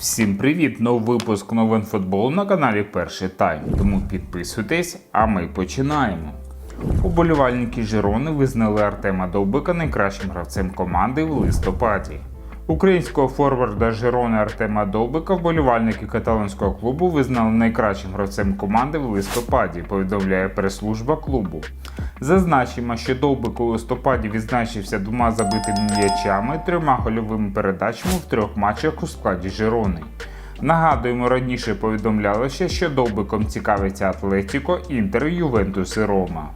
Всім привіт! Новий випуск новин футболу на каналі Перший Тайм. Тому підписуйтесь, а ми починаємо. Уболівальники Жирони визнали Артема Довбика найкращим гравцем команди в листопаді. Українського форварда Жирони Артема Довбика вболівальники каталонського клубу визнали найкращим гравцем команди в листопаді, повідомляє прес-служба клубу. Зазначимо, що Довбик у листопаді відзначився двома забитими м'ячами, трьома гольовими передачами в трьох матчах у складі Жирони. Нагадуємо, раніше повідомлялося, що Довбиком цікавиться Атлетіко, Інтер, Ювентус і Рома.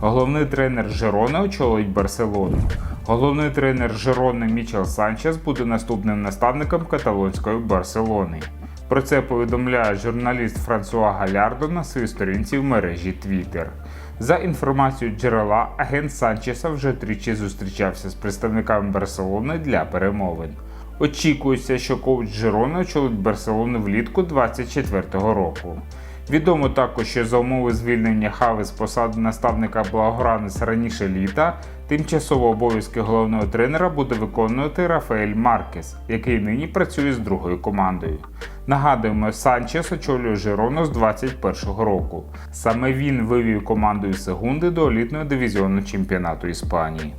Головний тренер Жерони очолить Барселону. Головний тренер Жерони Мічел Санчес буде наступним наставником каталонської Барселони. Про це повідомляє журналіст Франсуа Галярдо на своїй сторінці в мережі Twitter. За інформацією джерела, агент Санчеса вже тричі зустрічався з представниками Барселони для перемовин. Очікується, що коуч Жерони очолить Барселону влітку 2024 року. Відомо також, що за умови звільнення Хави з посади наставника Благоранець раніше літа, тимчасово обов'язки головного тренера буде виконувати Рафаель Маркес, який нині працює з другою командою. Нагадуємо, Санчес очолює Жирону з 2021 року. Саме він вивів команду із Сегунди до елітного дивізіону чемпіонату Іспанії.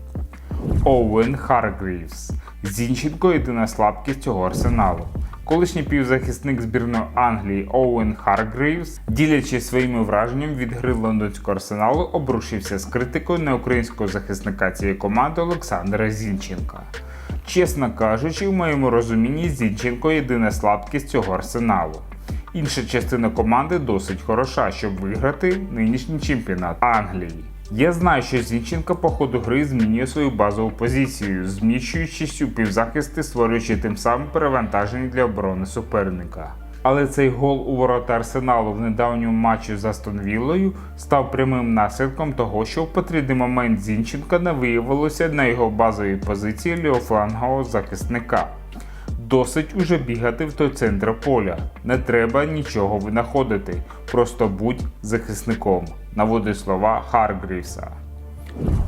Оуен Харгрівс. Зінченко єдина слабкість цього арсеналу. Колишній півзахисник збірної Англії Оуен Харгрівс, ділячись своїми враженнями від гри лондонського арсеналу, обрушився з критикою на українського захисника цієї команди Олександра Зінченка. Чесно кажучи, в моєму розумінні Зінченко єдина слабкість цього арсеналу. Інша частина команди досить хороша, щоб виграти нинішній чемпіонат Англії. Я знаю, що Зінченко по ходу гри змінює свою базову позицію, зміщуючись у півзахисти, створюючи тим самим перевантаження для оборони суперника. Але цей гол у ворота Арсеналу в недавньому матчі з Астон Віллою став прямим наслідком того, що в потрібний момент Зінченка не виявилося на його базовій позиції лівофлангового захисника. Досить уже бігати в той центр поля. Не треба нічого винаходити. Просто будь захисником, наводить слова Харгрівса.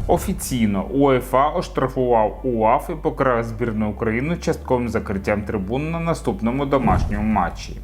Офіційно УЕФА оштрафував УАФ і покарав збірну України частковим закриттям трибун на наступному домашньому матчі.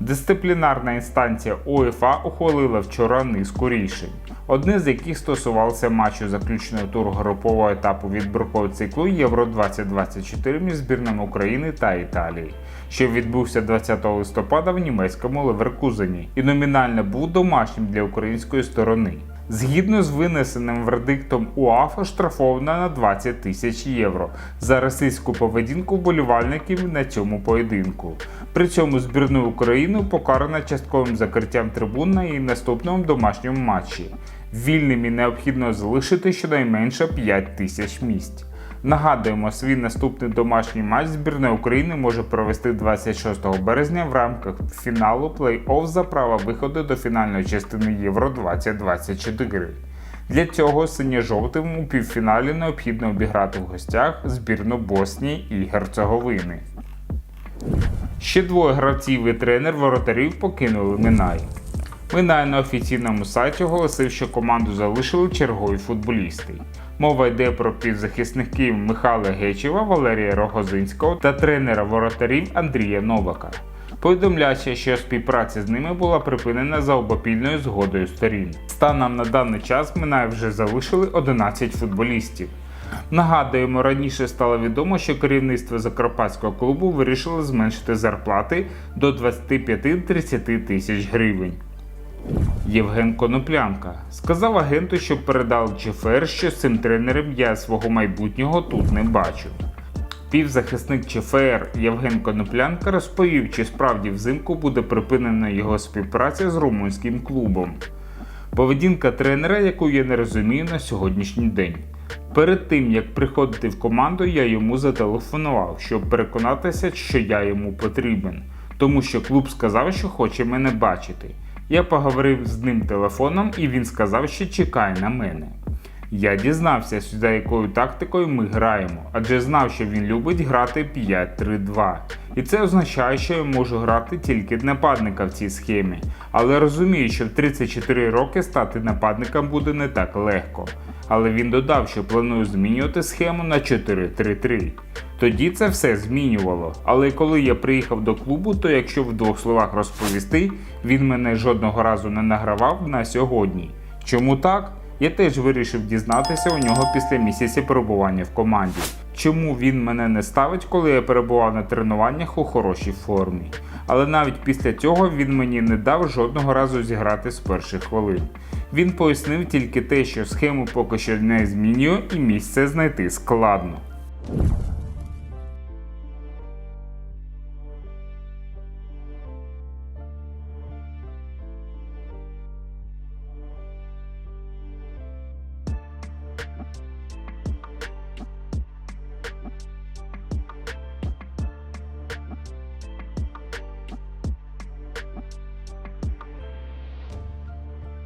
Дисциплінарна інстанція УЕФА ухвалила вчора низку рішень, одне з яких стосувалося матчу заключного туру групового етапу відбіркового циклу Євро 2024 між збірними України та Італії, що відбувся 20 листопада в німецькому Леверкузені і номінально був домашнім для української сторони. Згідно з винесеним вердиктом УАФа штрафована на 20 тисяч євро за расистську поведінку вболівальників на цьому поєдинку. При цьому збірну України покарана частковим закриттям трибун на її наступному домашньому матчі. Вільним і необхідно залишити щонайменше 5 тисяч місць. Нагадуємо, свій наступний домашній матч збірна України може провести 26 березня в рамках фіналу плей-офф за право виходу до фінальної частини Євро 2024. Для цього синьо-жовтим у півфіналі необхідно обіграти в гостях збірну Боснії і Герцеговини. Ще двоє гравців і тренер воротарів покинули Минай. Минай на офіційному сайті оголосив, що команду залишили чергові футболісти. Мова йде про півзахисників Михайла Гечева, Валерія Рогозинського та тренера воротарів Андрія Новака. Повідомляється, що співпраця з ними була припинена за обопільною згодою сторін. Станом на даний час Минай вже залишили 11 футболістів. Нагадуємо, раніше стало відомо, що керівництво Закарпатського клубу вирішило зменшити зарплати до 25-30 тисяч гривень. Євген Коноплянка сказав агенту, що передав ЧФР, що з цим тренером я свого майбутнього тут не бачу. Півзахисник ЧФР Євген Коноплянка розповів, чи справді взимку буде припинена його співпраця з румунським клубом. Поведінка тренера, яку я не розумію на сьогоднішній день. Перед тим як приходити в команду, я йому зателефонував, щоб переконатися, що я йому потрібен, тому що клуб сказав, що хоче мене бачити. Я поговорив з ним телефоном, і він сказав, що чекає на мене. Я дізнався, сюди якою тактикою ми граємо, адже знав, що він любить грати 5-3-2. І це означає, що я можу грати тільки нападника в цій схемі, але розумію, що в 34 роки стати нападником буде не так легко. Але він додав, що планує змінювати схему на 4-3-3. Тоді це все змінювало. Але коли я приїхав до клубу, то якщо в двох словах розповісти, він мене жодного разу не награвав на сьогодні. Чому так? Я теж вирішив дізнатися у нього після місяця перебування в команді. Чому він мене не ставить, коли я перебував на тренуваннях у хорошій формі. Але навіть після цього він мені не дав жодного разу зіграти з перших хвилин. Він пояснив тільки те, що схему поки що не змінює і місце знайти складно.